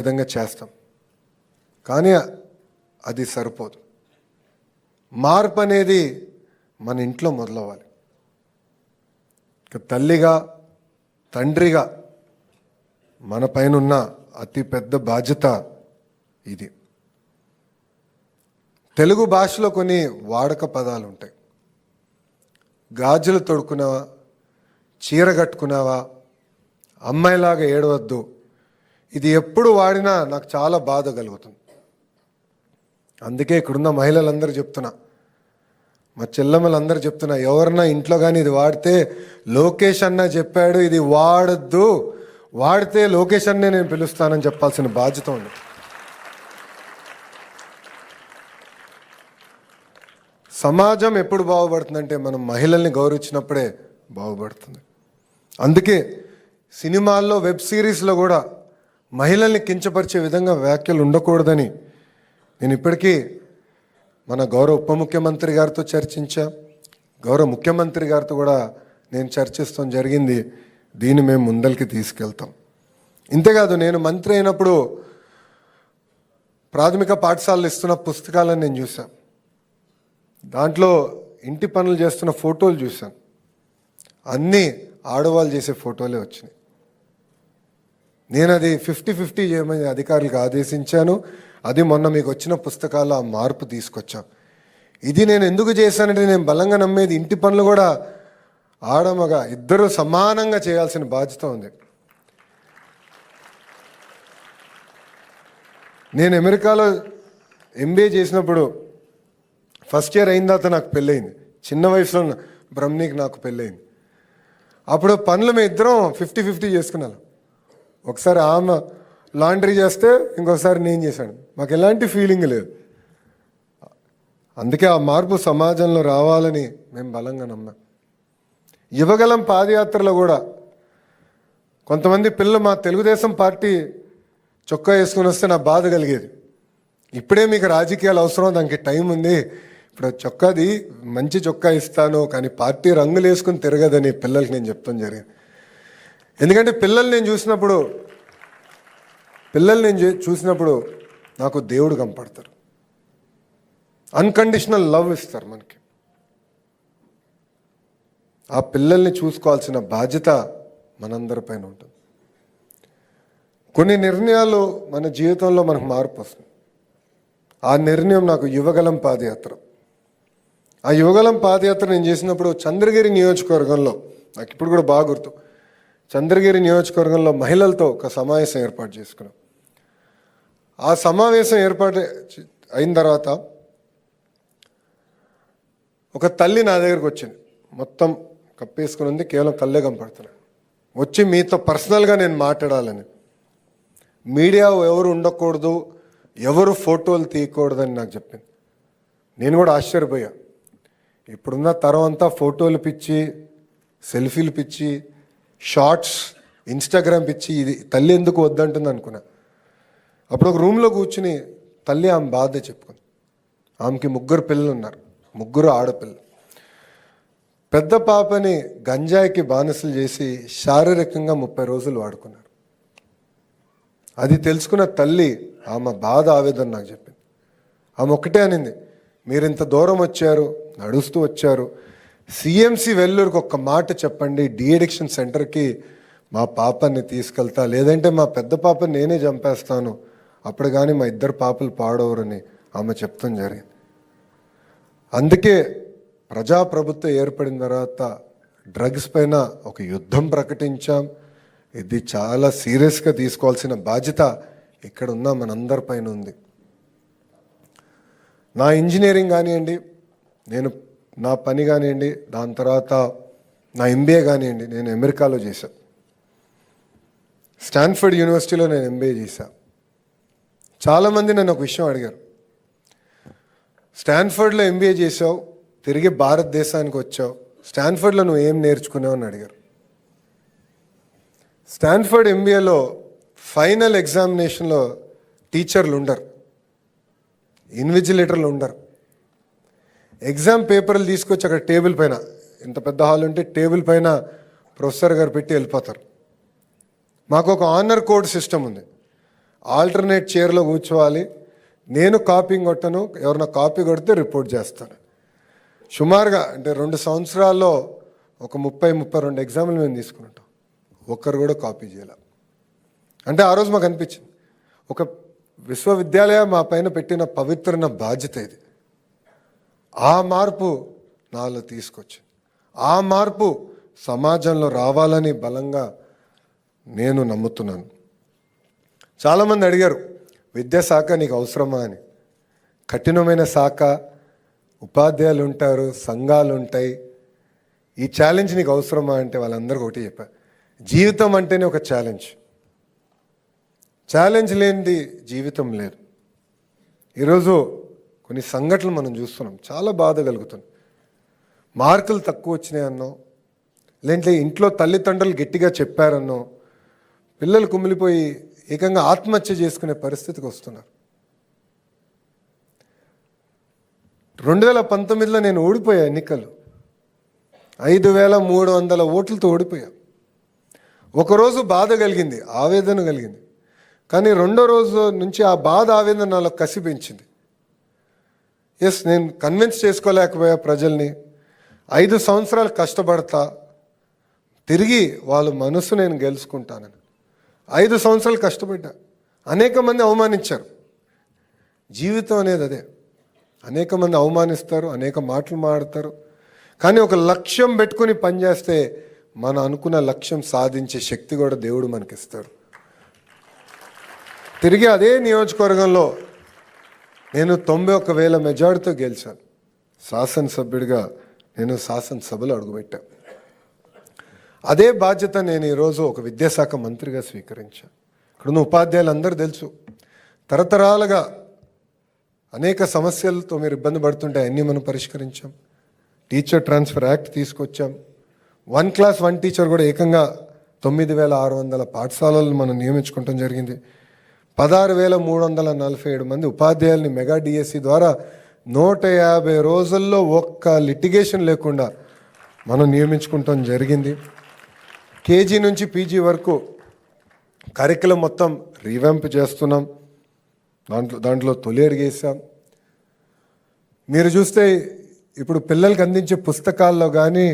విధంగా చేస్తాం. కానీ అది సరిపోదు. మార్పు అనేది మన ఇంట్లో మొదలవ్వాలి. తల్లిగా తండ్రిగా మన పైన ఉన్న అతి పెద్ద బాధ్యత ఇది. తెలుగు భాషలో కొన్ని వాడక పదాలు ఉంటాయి. గాజులు తొడుకున్నావా చీర కట్టుకున్నావా? అమ్మాయిలాగా ఏడవద్దు. ఇది ఎప్పుడు వాడినా నాకు చాలా బాధ కలుగుతుంది. అందుకే ఇక్కడున్న మహిళలందరూ చెప్తున్నా. మా చెల్లెమ్మలందరూ చెప్తున్నా ఎవరన్నా ఇంట్లో కానీ ఇది వాడితే లోకేష్ అన్న చెప్పాడు ఇది వాడద్దు. వాడితే లోకేష్ అన్నే నేను పిలుస్తానని చెప్పాల్సిన బాధ్యత ఉంది. సమాజం ఎప్పుడు బాగుపడుతుందంటే మనం మహిళల్ని గౌరవించినప్పుడే బాగుపడుతుంది. అందుకే సినిమాల్లో వెబ్ సిరీస్లో కూడా మహిళల్ని కించపరిచే విధంగా వ్యాఖ్యలు ఉండకూడదని నేను ఇప్పటికీ మన గౌరవ ఉప ముఖ్యమంత్రి గారితో చర్చించా. గౌరవ ముఖ్యమంత్రి గారితో కూడా నేను చర్చిస్తాం జరిగింది. దీన్ని మేము ముందరికి తీసుకెళ్తాం. ఇంతేకాదు నేను మంత్రి అయినప్పుడు ప్రాథమిక పాఠశాలలు ఇస్తున్న పుస్తకాలను నేను చూశాను దాంట్లో ఇంటి పనులు చేస్తున్న ఫోటోలు చూశాను అన్నీ ఆడవాళ్ళు చేసే ఫోటోలే వచ్చినాయి. నేను అది ఫిఫ్టీ ఫిఫ్టీ చేయమని అధికారులకు ఆదేశించాను. అది మొన్న మీకు వచ్చిన పుస్తకాల మార్పు తీసుకొచ్చాం. ఇది నేను ఎందుకు చేశానంటే నేను బలంగా నమ్మేది ఇంటి పనులు కూడా ఆడమగ ఇద్దరు సమానంగా చేయాల్సిన బాధ్యత ఉంది. నేను అమెరికాలో ఎంబీఏ చేసినప్పుడు ఫస్ట్ ఇయర్ అయిన తర్వాత నాకు పెళ్ళయింది. చిన్న వయసులో ఉన్న నాకు పెళ్ళయింది. అప్పుడు పనులు మేము ఇద్దరం ఫిఫ్టీ ఫిఫ్టీ చేసుకున్నాను ఒకసారి ఆమె లాండ్రీ చేస్తే ఇంకొకసారి నేను చేశాను. మాకు ఎలాంటి ఫీలింగ్ లేదు. అందుకే ఆ మార్పు సమాజంలో రావాలని మేము బలంగా నమ్మాం. యువగలం పాదయాత్రలో కూడా కొంతమంది పిల్లలు మా తెలుగుదేశం పార్టీ చొక్కా వేసుకుని వస్తే నా బాధ కలిగేది. ఇప్పుడే మీకు రాజకీయాలు అవసరం దానికి టైం ఉంది. ఇప్పుడు చొక్కాది మంచి చొక్కా ఇస్తాను కానీ పార్టీ రంగులు వేసుకుని తిరగదని పిల్లలకి నేను చెప్తాం జరిగింది. ఎందుకంటే పిల్లలు నేను చూసినప్పుడు పిల్లల్ని నేను చూసినప్పుడు నాకు దేవుడు కనపడతారు. అన్కండిషనల్ లవ్ ఇస్తారు మనకి. ఆ పిల్లల్ని చూసుకోవాల్సిన బాధ్యత మనందరిపైన ఉంటుంది. కొన్ని నిర్ణయాలు మన జీవితంలో మనకు మార్పు వస్తుంది. ఆ నిర్ణయం నాకు యువగలం పాదయాత్ర. ఆ యువగలం పాదయాత్ర నేను చేసినప్పుడు చంద్రగిరి నియోజకవర్గంలో నాకు ఇప్పుడు కూడా బాగా గుర్తు చంద్రగిరి నియోజకవర్గంలో మహిళలతో ఒక సమావేశం ఏర్పాటు చేసుకున్నాం. ఆ సమావేశం ఏర్పాటు అయిన తర్వాత ఒక తల్లి నా దగ్గరకు వచ్చింది. మొత్తం కప్పేసుకుని ఉంది కేవలం కళ్ళే కనపడుతున్నాయి. వచ్చి మీతో పర్సనల్గా నేను మాట్లాడాలని. మీడియా ఎవరు ఉండకూడదు ఎవరు ఫోటోలు తీయకూడదని నాకు చెప్పింది. నేను కూడా ఆశ్చర్యపోయా. ఇప్పుడున్న తరం అంతా ఫోటోలు పిచ్చి సెల్ఫీలు పిచ్చి షార్ట్స్ ఇన్స్టాగ్రామ్ పిచ్చి ఇది తల్లి ఎందుకు వద్దంటుంది అనుకున్నా. అప్పుడు ఒక రూమ్లో కూర్చుని తల్లి ఆమె బాధ చెప్పుకుంది. ఆమెకి ముగ్గురు పిల్లలు ఉన్నారు. ముగ్గురు ఆడపిల్లలు. పెద్ద పాపని గంజాయికి బానిసలు చేసి శారీరకంగా ముప్పై రోజులు వాడుకున్నారు. అది తెలుసుకున్న తల్లి ఆమె బాధ ఆవేదన నాకు చెప్పింది. ఆమె ఒకటే అనింది మీరు ఇంత దూరం వచ్చారు నడుస్తూ వచ్చారు సిఎంసి వెల్లూరుకి ఒక్క మాట చెప్పండి. డిఎడిక్షన్ సెంటర్కి మా పాపని తీసుకెళ్తా లేదంటే మా పెద్ద పాపని నేనే చంపేస్తాను. అప్పుడు కానీ మా ఇద్దరు పాపలు పాడవరని ఆమె చెప్తాం జరిగింది. అందుకే ప్రజాప్రభుత్వం ఏర్పడిన తర్వాత డ్రగ్స్ పైన ఒక యుద్ధం ప్రకటించాం. ఇది చాలా సీరియస్గా తీసుకోవాల్సిన బాధ్యత ఇక్కడ ఉన్న మనందరి పైన ఉంది. నా ఇంజనీరింగ్ కానివ్వండి నేను నా పని కానివ్వండి దాని తర్వాత నా ఎంబీఏ కానివ్వండి నేను అమెరికాలో చేశాను స్టాన్ఫర్డ్ యూనివర్సిటీలో నేను ఎంబీఏ చేశాను చాలామంది నన్ను ఒక విషయం అడిగారు. స్టాన్ఫర్డ్లో ఎంబీఏ చేసావు తిరిగి భారతదేశానికి వచ్చావు స్టాన్ఫర్డ్లో నువ్వు ఏం నేర్చుకున్నావు అని అడిగారు. స్టాన్ఫర్డ్ ఎంబీఏలో ఫైనల్ ఎగ్జామినేషన్లో టీచర్లు ఉండరు. ఇన్విజిలేటర్లు ఉండరు. ఎగ్జామ్ పేపర్లు తీసుకొచ్చి అక్కడ టేబుల్ పైన ఇంత పెద్ద హాల్ ఉంటే టేబుల్ పైన ప్రొఫెసర్ గారు పెట్టి వెళ్ళిపోతారు. మాకు ఒక ఆనర్ కోడ్ సిస్టమ్ ఉంది. ఆల్టర్నేట్ చైర్లో కూర్చోవాలి. నేను కాపింగ్ కొట్టను ఎవరైనా కాపీ కొడితే రిపోర్ట్ చేస్తాను సుమారుగా అంటే రెండు సంవత్సరాల్లో ఒక ముప్పై ముప్పై రెండు ఎగ్జామ్లు మేము తీసుకుంటాం ఒక్కరు కూడా కాపీ చేయాల. అంటే ఆ రోజు మాకు అనిపించింది. ఒక విశ్వవిద్యాలయం మా పైన పెట్టిన పవిత్రన బాధ్యత ఇది. ఆ మార్పు నాలో తీసుకొచ్చింది ఆ మార్పు సమాజంలో రావాలని బలంగా నేను నమ్ముతున్నాను. చాలామంది అడిగారు విద్యాశాఖ నీకు అవసరమా? అని. కఠినమైన శాఖ ఉపాధ్యాయులు ఉంటారు సంఘాలు ఉంటాయి ఈ ఛాలెంజ్ నీకు అవసరమా? అంటే వాళ్ళందరికీ ఒకటి చెప్పా. జీవితం అంటేనే ఒక ఛాలెంజ్. ఛాలెంజ్ లేనిది జీవితం లేదు. ఈరోజు కొన్ని సంఘటనలు మనం చూస్తున్నాం. చాలా బాధ కలుగుతుంది. మార్కులు తక్కువ వచ్చినాయన్నో లేదంటే ఇంట్లో తల్లిదండ్రులు గట్టిగా చెప్పారన్నో పిల్లలు కుమిలిపోయి ఏకంగా ఆత్మహత్య చేసుకునే పరిస్థితికి వస్తున్నారు. రెండు వేల పంతొమ్మిదిలో నేను ఓడిపోయా ఎన్నికలు. ఐదు వేల మూడు వందల ఓట్లతో ఓడిపోయా. ఒకరోజు బాధ కలిగింది ఆవేదన కలిగింది. కానీ రెండో రోజు నుంచి ఆ బాధ ఆవేదన నాలో కసి పెంచింది. ఎస్ నేను కన్విన్స్ చేసుకోలేకపోయా ప్రజల్ని. ఐదు సంవత్సరాలు కష్టపడతా తిరిగి వాళ్ళ మనసు నేను గెలుచుకుంటానని. ఐదు సంవత్సరాలు కష్టపడ్డా. అనేక మంది అవమానించారు. జీవితం అనేది అదే. అనేక మంది అవమానిస్తారు అనేక మాటలు మాడతారు. కానీ ఒక లక్ష్యం పెట్టుకుని పనిచేస్తే మనం అనుకున్న లక్ష్యం సాధించే శక్తి కూడా దేవుడు మనకిస్తాడు తిరిగి అదే నియోజకవర్గంలో నేను తొంభై ఒక్క వేల మెజార్టీతో గెలిచాను. శాసనసభ్యుడిగా నేను శాసనసభలో అడుగుపెట్టాను. అదే బాధ్యత నేను ఈరోజు ఒక విద్యాశాఖ మంత్రిగా స్వీకరించాను. ఇక్కడున్న ఉపాధ్యాయులు అందరూ తెలుసు. తరతరాలుగా అనేక సమస్యలతో మీరు ఇబ్బంది పడుతుంటే అన్నీ మనం పరిష్కరించాం. టీచర్ ట్రాన్స్ఫర్ యాక్ట్ తీసుకొచ్చాం. వన్ క్లాస్ వన్ టీచర్ కూడా ఏకంగా తొమ్మిది వేల ఆరు వందల పాఠశాలలు మనం నియమించుకోవటం జరిగింది. పదహారు వేల మూడు వందల నలభై ఏడు మంది ఉపాధ్యాయుల్ని మెగా డిఎస్సి ద్వారా నూట యాభై రోజుల్లో ఒక్క లిటిగేషన్ లేకుండా మనం నియమించుకుంటాం జరిగింది. కేజీ నుంచి పీజీ వరకు కరికులం మొత్తం రీవెంప్ చేస్తున్నాం. దాంట్లో దాంట్లో తొలి అడిగేసాం. మీరు చూస్తే ఇప్పుడు పిల్లలకి అందించే పుస్తకాల్లో కానీ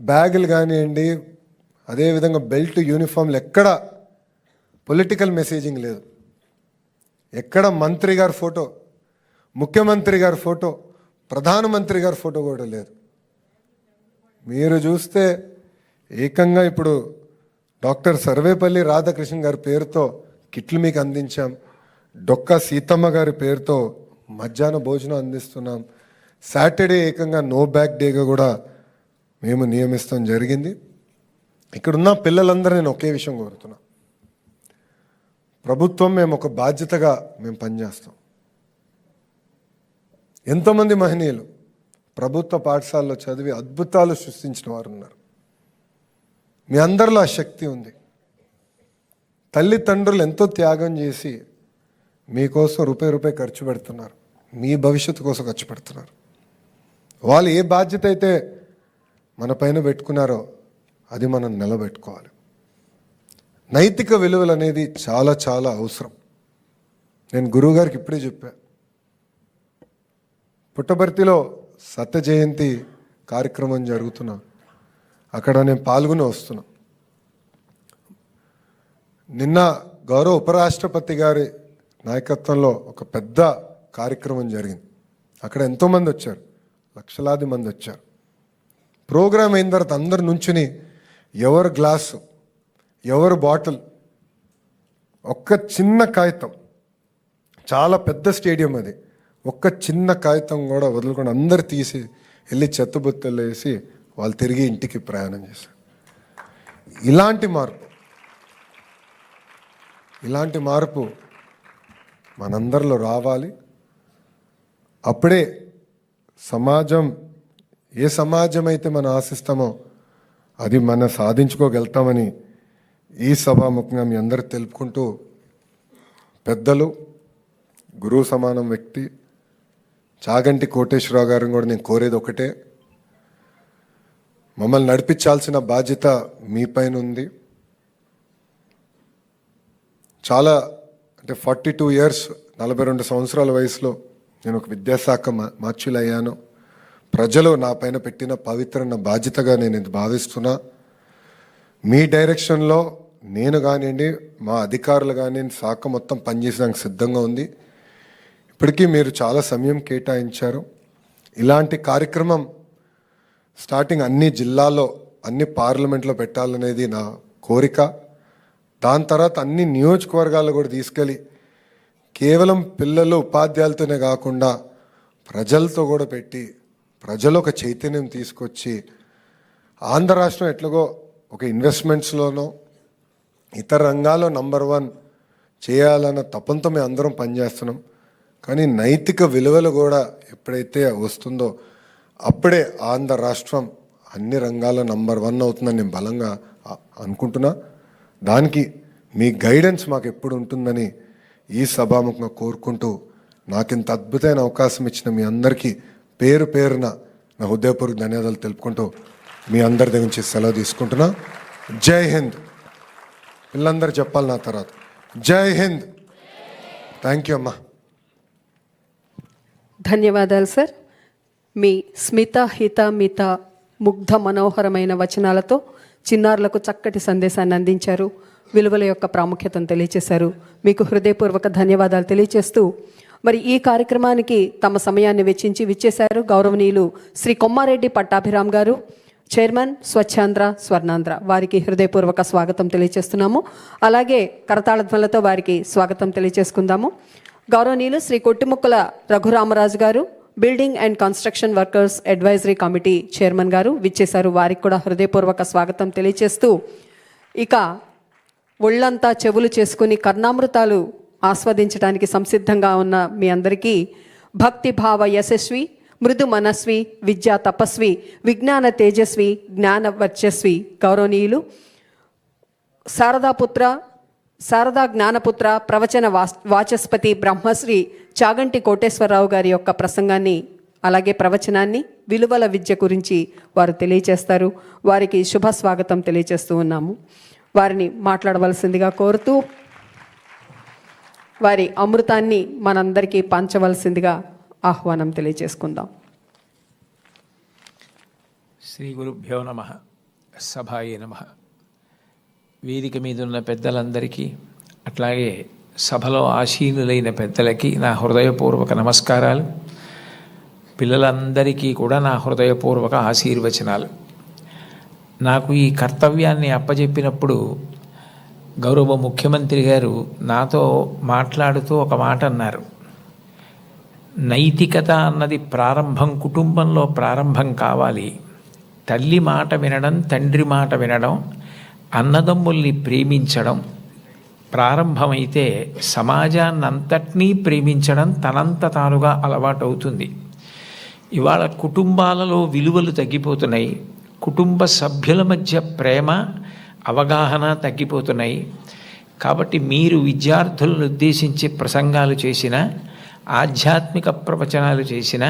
బ్యాగులు కానివ్వండి అదేవిధంగా బెల్ట్ యూనిఫామ్లు ఎక్కడ పొలిటికల్ మెసేజింగ్ లేదు. ఎక్కడ మంత్రి గారి ఫోటో ముఖ్యమంత్రి గారి ఫోటో ప్రధానమంత్రి గారి ఫోటో కూడా లేదు. మీరు చూస్తే ఏకంగా ఇప్పుడు డాక్టర్ సర్వేపల్లి రాధాకృష్ణ గారి పేరుతో కిట్లు మీకు అందించాం. డొక్క సీతమ్మ గారి పేరుతో మధ్యాహ్న భోజనం అందిస్తున్నాం. సాటర్డే ఏకంగా నో బ్యాక్ డేగా కూడా మేము నియమిస్తాం జరిగింది. ఇక్కడున్న పిల్లలందరూ నేను ఒకే విషయం కోరుతున్నా. ప్రభుత్వం మేము ఒక బాధ్యతగా మేము పనిచేస్తాం. ఎంతోమంది మహనీయులు ప్రభుత్వ పాఠశాలలో చదివి అద్భుతాలు సృష్టించిన వారు ఉన్నారు. మీ అందరిలో ఆ శక్తి ఉంది. తల్లిదండ్రులు ఎంతో త్యాగం చేసి మీకోసం రూపాయి రూపాయి ఖర్చు పెడుతున్నారు. మీ భవిష్యత్తు కోసం ఖర్చు పెడుతున్నారు. వాళ్ళు ఏ బాధ్యత అయితే మన పైన పెట్టుకున్నారో అది మనం నిలబెట్టుకోవాలి. నైతిక విలువలు అనేది చాలా చాలా అవసరం. నేను గురువుగారికి ఇప్పుడే చెప్పా. పుట్టబర్తిలో సత్య జయంతి కార్యక్రమం జరుగుతున్నా. అక్కడ నేను పాల్గొని వస్తున్నా. నిన్న గౌరవ ఉపరాష్ట్రపతి గారి నాయకత్వంలో ఒక పెద్ద కార్యక్రమం జరిగింది. అక్కడ ఎంతోమంది వచ్చారు. లక్షలాది మంది వచ్చారు. ప్రోగ్రామ్ అయిన తర్వాత అందరు నుంచుని ఎవరు గ్లాసు ఎవరు బాటిల్? ఒక్క చిన్న కాగితం. చాలా పెద్ద స్టేడియం అది. ఒక్క చిన్న కాగితం కూడా వదులుకొని అందరు తీసి వెళ్ళి చెత్తబుత్తలు వేసి వాళ్ళు తిరిగి ఇంటికి ప్రయాణం చేశారు. ఇలాంటి మార్పు. ఇలాంటి మార్పు మనందరిలో రావాలి. అప్పుడే సమాజం ఏ సమాజం అయితే మనం ఆశిస్తామో అది మనం సాధించుకోగలుగుతామని ఈ సభాముఖంగా మీ అందరికి తెలుపుకుంటూ పెద్దలు గురువు సమానం వ్యక్తి చాగంటి కోటేశ్వరరావు గారిని కూడా నేను కోరేది ఒకటే. మమ్మల్ని నడిపించాల్సిన బాధ్యత మీ పైన ఉంది. చాలా అంటే ఫార్టీ టూ ఇయర్స్ నలభై రెండు సంవత్సరాల వయసులో నేను ఒక విద్యాశాఖ మా- మార్చులయ్యాను ప్రజలు నా పైన పెట్టిన పవిత్రన బాధ్యతగా నేను ఇది భావిస్తున్నా. మీ డైరెక్షన్లో నేను కానివ్వండి మా అధికారులు కానివ్వండి శాఖ మొత్తం పనిచేసేదానికి సిద్ధంగా ఉంది. ఇప్పటికీ మీరు చాలా సమయం కేటాయించారు. ఇలాంటి కార్యక్రమం స్టార్టింగ్ అన్ని జిల్లాల్లో అన్ని పార్లమెంట్లో పెట్టాలనేది నా కోరిక. దాని తర్వాత అన్ని నియోజకవర్గాల్లో కూడా తీసుకెళ్ళి కేవలం పిల్లలు ఉపాధ్యాయులతోనే కాకుండా ప్రజలతో కూడా పెట్టి ప్రజలు ఒక చైతన్యం తీసుకొచ్చి ఆంధ్ర రాష్ట్రం ఎట్లాగో ఒక ఇన్వెస్ట్మెంట్స్లోనో ఇతర రంగాల్లో నంబర్ వన్ చేయాలన్న తపంతో మేము అందరం పనిచేస్తున్నాం. కానీ నైతిక విలువలు కూడా ఎప్పుడైతే వస్తుందో అప్పుడే ఆంధ్ర రాష్ట్రం అన్ని రంగాల్లో నంబర్ వన్ అవుతుందని నేను బలంగా అనుకుంటున్నా. దానికి మీ గైడెన్స్ మాకు ఎప్పుడు ఉంటుందని ఈ సభాముఖంగా కోరుకుంటూ నాకు ఇంత అద్భుతమైన అవకాశం ఇచ్చిన మీ అందరికీ పేరు పేరున నా హృదయపూర్వక ధన్యవాదాలు తెలుపుకుంటూ మీ అందరి దగ్గర నుంచి సెలవు తీసుకుంటున్నా. జై హింద్. పిల్లలందరూ చెప్పాలి నా తర్వాత. జై హింద్. థ్యాంక్ యూ అమ్మా. ధన్యవాదాలు సార్. మీ స్మిత హిత మిత ముగ్ధ మనోహరమైన వచనాలతో చిన్నారులకు చక్కటి సందేశాన్ని అందించారు. విలువల యొక్క ప్రాముఖ్యతను తెలియచేశారు. మీకు హృదయపూర్వక ధన్యవాదాలు తెలియచేస్తూ మరి ఈ కార్యక్రమానికి తమ సమయాన్ని వెచ్చించి విచ్చేశారు గౌరవనీయులు శ్రీ కొమ్మారెడ్డి పట్టాభిరామ్ గారు. చైర్మన్ స్వచ్ఛాంధ్ర స్వర్ణాంధ్ర. వారికి హృదయపూర్వక స్వాగతం తెలియజేస్తున్నాము. అలాగే కరతాళధ్వలతో వారికి స్వాగతం తెలియజేసుకుందాము. గౌరవనీయులు Shri Kottumukkala Raghuramaraju garu building and construction workers advisory committee chairman garu విచ్చేశారు. వారికి కూడా హృదయపూర్వక స్వాగతం తెలియజేస్తూ ఇక ఒళ్ళంతా చెవులు చేసుకుని కర్ణామృతాలు ఆస్వాదించడానికి సంసిద్ధంగా ఉన్న మీ అందరికీ భక్తి భావ యశస్వి మృదు మనస్వి విద్యా తపస్వి విజ్ఞాన తేజస్వి జ్ఞాన వర్చస్వి. గౌరవనీయులు శారదాపుత్ర శారదా జ్ఞానపుత్ర ప్రవచన వాస్- వాచస్పతి బ్రహ్మశ్రీ చాగంటి కోటేశ్వరరావు గారి యొక్క ప్రసంగాన్ని అలాగే ప్రవచనాన్ని విలువల విద్య గురించి వారు తెలియచేస్తారు. వారికి శుభ స్వాగతం తెలియజేస్తూ ఉన్నాము. వారిని మాట్లాడవలసిందిగా కోరుతూ వారి అమృతాన్ని మనందరికీ పంచవలసిందిగా ఆహ్వానం తెలియజేసుకుందాం. శ్రీ గురుభ్యో నమ సభాయే నమ. వేదిక మీద ఉన్న పెద్దలందరికీ అట్లాగే సభలో ఆశీనులైన పెద్దలకి నా హృదయపూర్వక నమస్కారాలు. పిల్లలందరికీ కూడా నా హృదయపూర్వక ఆశీర్వచనాలు. నాకు ఈ కర్తవ్యాన్ని అప్పజెప్పినప్పుడు గౌరవ ముఖ్యమంత్రి గారు నాతో మాట్లాడుతూ ఒక మాట అన్నారు. నైతికత అన్నది ప్రారంభం కుటుంబంలో ప్రారంభం కావాలి. తల్లి మాట వినడం తండ్రి మాట వినడం అన్నదమ్ముల్ని ప్రేమించడం. ప్రారంభమైతే సమాజాన్నంతటినీ ప్రేమించడం తనంత తానుగా అలవాటవుతుంది. ఇవాళ కుటుంబాలలో విలువలు తగ్గిపోతున్నాయి. కుటుంబ సభ్యుల మధ్య ప్రేమ అవగాహన తగ్గిపోతున్నాయి. కాబట్టి మీరు విద్యార్థులను ఉద్దేశించి ప్రసంగాలు చేసిన ఆధ్యాత్మిక ప్రవచనాలు చేసిన